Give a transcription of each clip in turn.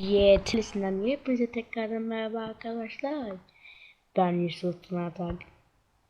Yetlisinden hepinize tekrardan merhaba arkadaşlar. Ben Yusuf Tunatan.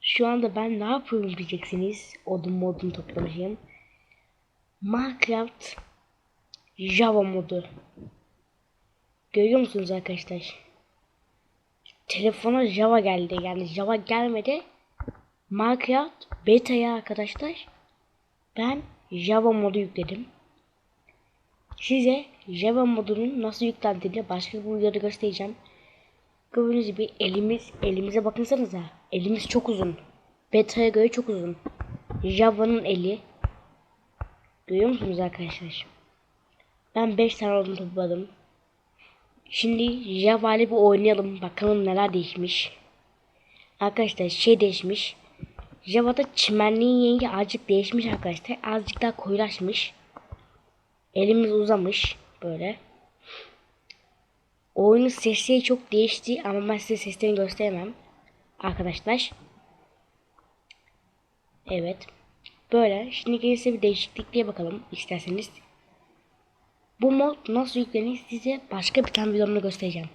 Şu anda ben ne yapıyorum diyeceksiniz. Odun modunu toplamışım. Minecraft Java modu. Görüyor musunuz arkadaşlar? Telefona Java geldi. Yani Java gelmedi. Minecraft beta'ya arkadaşlar. Ben Java modu yükledim. Size Java modunun nasıl yüklendiğini başka bir videoda göstereceğim. Gördüğünüz gibi elimiz elimize bakınsanıza. Elimiz çok uzun. Beta'ya göre çok uzun. Java'nın eli. Görüyor musunuz arkadaşlar? Ben 5 tane odun topladım. Şimdi Java ile bir oynayalım. Bakalım neler değişmiş. Arkadaşlar şey değişmiş. Java'da çimenliğin rengi azıcık değişmiş arkadaşlar. Azıcık daha koyulaşmış. Elimiz uzamış böyle. Oyunun sesleri çok değişti ama ben size seslerini gösteremem. Arkadaşlar. Evet. Böyle. Şimdi gelirse bir değişiklikliğe bakalım isterseniz. Bu mod nasıl yüklenir size başka bir tane videomda göstereceğim.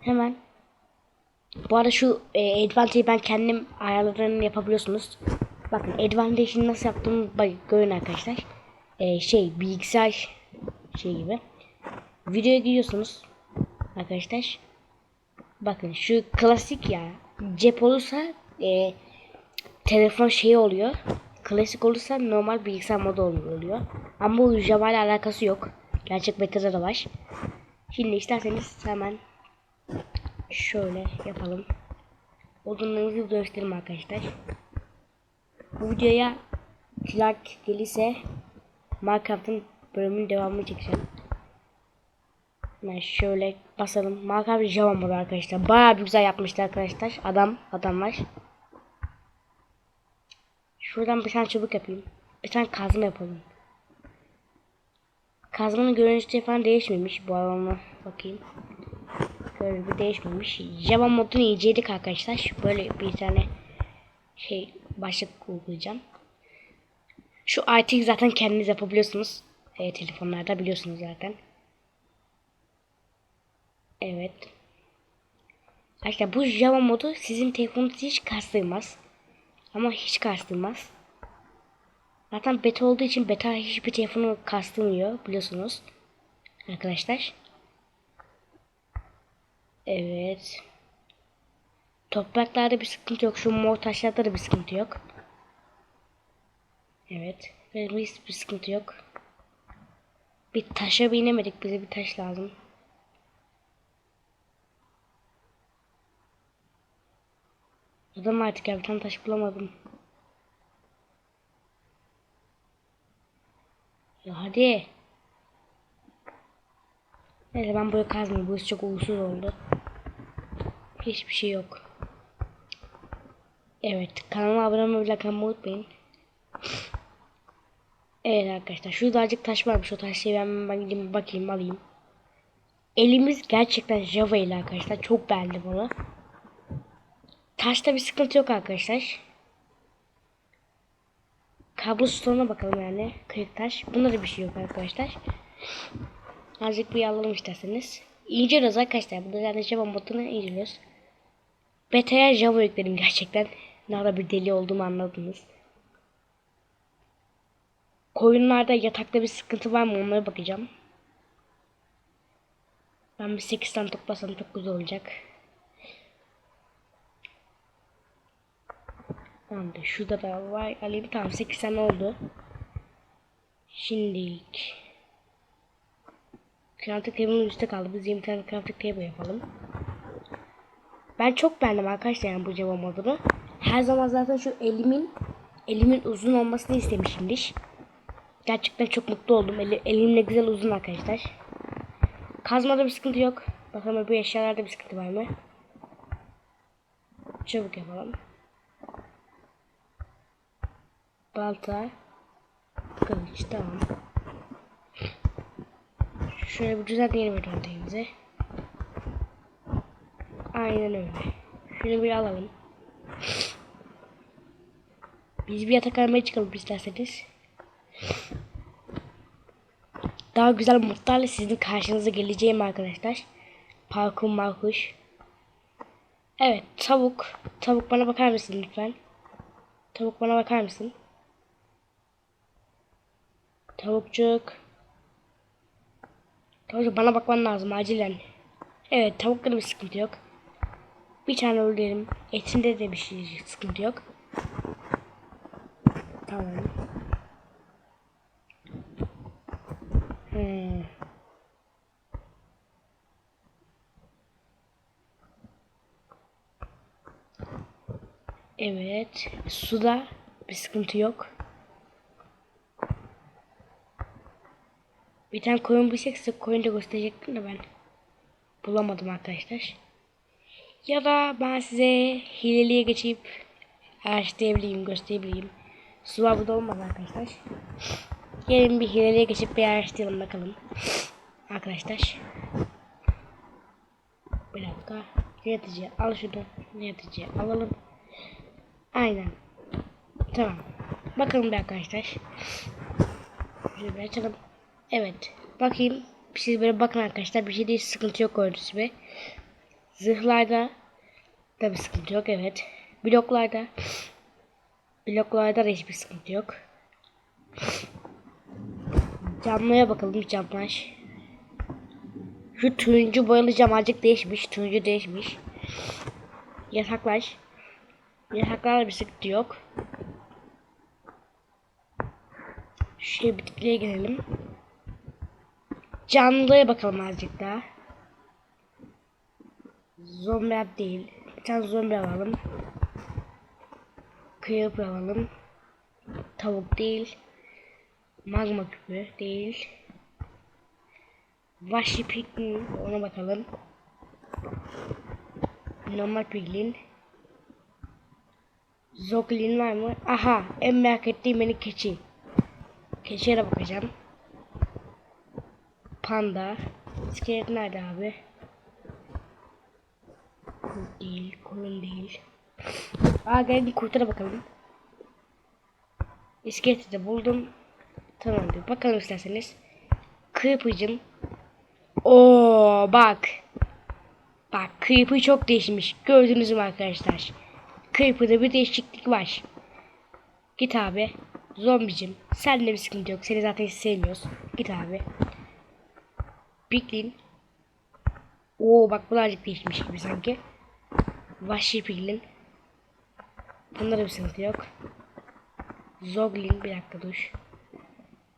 Hemen. Bu arada şu e, Advantage'i ben kendim ayarlarını yapabiliyorsunuz. Bakın Advantage'i nasıl yaptığımı görün arkadaşlar. E, şey bilgisayar şey gibi. Videoya giriyorsunuz arkadaşlar. Bakın şu klasik ya. Cep olursa e, telefon şey oluyor. Klasik olursa normal bilgisayar modu oluyor. Ama bu Java ile alakası yok. Gerçek beta'da da var. Şimdi isterseniz hemen şöyle yapalım. Odunlarınızı gösterelim arkadaşlar. Bu videoya like gelirse Minecraft'ın bölümünün devamını çekeceğim. Ben şöyle basalım. Minecraft Java modu arkadaşlar. Bayağı bir güzel yapmışlar arkadaşlar. Adam, adamlar. Şuradan bir tane çubuk yapayım. Bir tane kazma yapalım. Kazmanın görünüşü falan değişmemiş. Bu alana bakayım. Bir değişmemiş. Java modunu inceledik arkadaşlar. Böyle bir tane şey başlık uygulayacağım. Şu artık zaten kendiniz yapabiliyorsunuz. E, telefonlarda biliyorsunuz zaten. Evet. Arkadaşlar bu Java modu sizin telefonunuz hiç kastırmaz. Ama hiç kastırmaz. Zaten beta olduğu için beta hiçbir telefonu kastırmıyor biliyorsunuz. Arkadaşlar. Evet. Topraklarda bir sıkıntı yok. Şu mor taşlarda da bir sıkıntı yok. Evet. Benim hiçbir sıkıntı yok. Bir taşa binemedik. Bize bir taş lazım. Adam artık ya bir tane taş bulamadım. Ya hadi. Neyse ben buraya kazmayayım. Bu iş çok uğursuz oldu. Hiçbir şey yok. Evet. Kanalıma abone olmayı, atmayı unutmayın. Evet arkadaşlar. Şurada azıcık taş varmış. O taşı ben, ben gideyim bakayım alayım. Elimiz gerçekten Java ile arkadaşlar. Çok beğendim onu. Taşta bir sıkıntı yok arkadaşlar. Kablostone'a bakalım yani. Kırık taş. Bunda da bir şey yok arkadaşlar. Azıcık bir alalım isterseniz. İnceliyoruz arkadaşlar. Burada yani Java modunu inceliyoruz. Beta'ya Java yükledim gerçekten. Ne kadar bir deli olduğumu anladınız. Koyunlarda yatakta bir sıkıntı var mı onlara bakacağım. Ben bir 8 tane toplasam çok güzel olacak. Tamamdır. Şurada da var. Alayım tamam 8 tane oldu. Şimdilik. Crafting table'ın üstte kaldı. Biz 20 tane crafting table yapalım. Ben çok beğendim arkadaşlar yani bu Java modunu. Her zaman zaten şu elimin elimin uzun olmasını istemişimdir. Gerçekten çok mutlu oldum. Eli, elim ne güzel uzun arkadaşlar. Kazmada bir sıkıntı yok. Bakalım bu eşyalarda bir sıkıntı var mı? Çabuk yapalım. Balta. Kılıç tamam. Şöyle bir düzenleyelim ödüllerimizi. Aynen öyle. Şunu bir alalım. Biz bir yatak aramaya çıkalım isterseniz. Daha güzel modlarla sizin karşınıza geleceğim arkadaşlar. Parkur markuş. Evet tavuk. Tavuk bana bakar mısın lütfen? Tavuk bana bakar mısın? Tavukçuk. Tavukçuk bana bakman lazım acilen. Evet tavuklarda bir sıkıntı yok. Bir tane öldürelim. Etinde de bir şey sıkıntı yok. Tamam. Hmm. Evet. Suda bir sıkıntı yok. Bir tane koyun bulacaksa koyun da gösterecektim de ben bulamadım arkadaşlar. Ya da ben size hileliye geçip araştırabileyim, gösterebileyim. Sular burada olmaz arkadaşlar. Gelin bir hileliye geçip bir araştıralım bakalım. Arkadaşlar. Bir dakika. Yaratıcı al şunu. Yaratıcı alalım. Aynen. Tamam. Bakalım bir arkadaşlar. Şöyle bir açalım. Evet. Bakayım. Siz böyle bakın arkadaşlar. Bir şey değil. Sıkıntı yok gördüğünüz gibi. Zırhlarda da sıkıntı yok. Evet. Bloklarda bloklarda da hiçbir sıkıntı yok. Camlara bakalım camlar. Şu turuncu boyalı cam azıcık değişmiş. Turuncu değişmiş. Yataklar. Yataklarda bir sıkıntı yok. Şöyle bitkiye gelelim. Canlıya bakalım azıcık daha. Zombi değil. Bir tane zombi alalım. Kıyıp alalım. Tavuk değil. Magma küpü değil. Vahşi piglin ona bakalım. Normal piglin. Zoglin var mı? Aha en merak ettiğim beni keçi. Keçiye de bakacağım. Panda. İskelet nerede abi? Kurt değil, koyun değil. Aa gelin kurtlara bakalım. İskeleti de buldum. Tamamdır. Bakalım isterseniz. Kırpıcım. Oo bak. Bak kırpı çok değişmiş. Gördünüz mü arkadaşlar? Kırpıda bir değişiklik var. Git abi. Zombicim. Sen de bir sıkıntı yok. Seni zaten sevmiyoruz. Git abi. Piglin. Oo bak azıcık değişmiş gibi sanki. Vahşi Piglin. Bunda da bir sıkıntı yok. Zoglin bir dakika dur.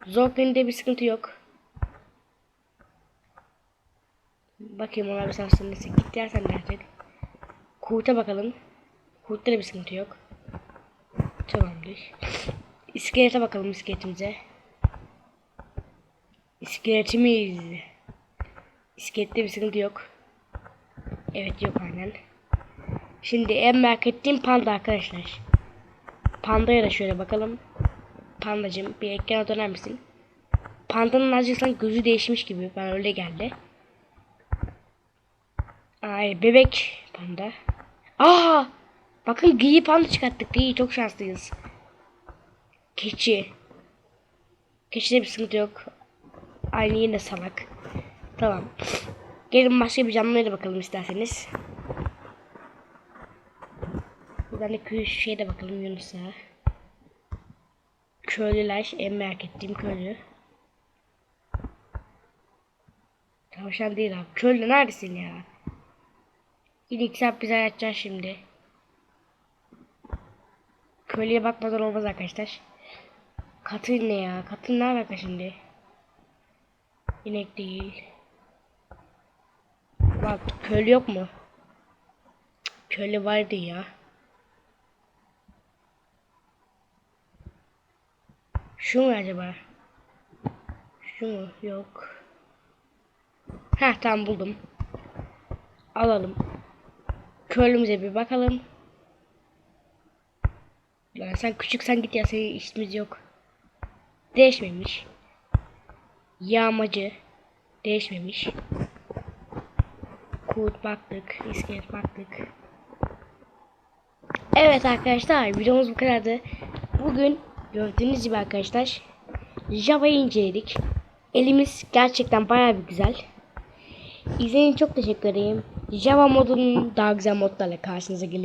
Zoglin'de bir sıkıntı yok. Bakayım ona bir sarsın neyse git dersen dersin. Kurt'a bakalım. Kurt'ta da bir sıkıntı yok. Tamamdır. İskelete bakalım iskeletimize. İskeletimiz. İskelette bir sıkıntı yok. Evet yok aynen. Şimdi en merak ettiğim panda arkadaşlar. Pandaya da şöyle bakalım. Pandacım bir ekrana döner misin? Pandanın azıcık sanki gözü değişmiş gibi. Bana öyle geldi. Ay bebek panda. Aa! Bakın gri panda çıkarttık. Gri çok şanslıyız. Keçi. Keçide bir sıkıntı yok. Aynı yine salak. Tamam. Gelin başka bir canlıya da bakalım isterseniz. Buradan iki şeye de bakalım Yunus'a. Köylüler en merak ettiğim köylü. Tavşan değil abi. Köylü neredesin ya? İlk sen bize açacaksın şimdi. Köylüye bakmadan olmaz arkadaşlar. Katır ne ya? Katır ne alaka şimdi? İnek değil. Bak köylü yok mu? Köylü vardı ya. Şu mu acaba? Şu mu? Yok. Heh tamam buldum. Alalım. Köylümüze bir bakalım. Lan sen küçük sen git ya senin işimiz yok. Değişmemiş. Yağmacı. Değişmemiş. Kurt baktık. iskelet baktık. Evet arkadaşlar videomuz bu kadardı. Bugün gördüğünüz gibi arkadaşlar Java'yı inceledik. elimiz gerçekten bayağı bir güzel. İçin çok teşekkür ederim. Java modunun daha güzel modlarla karşınıza geliyor.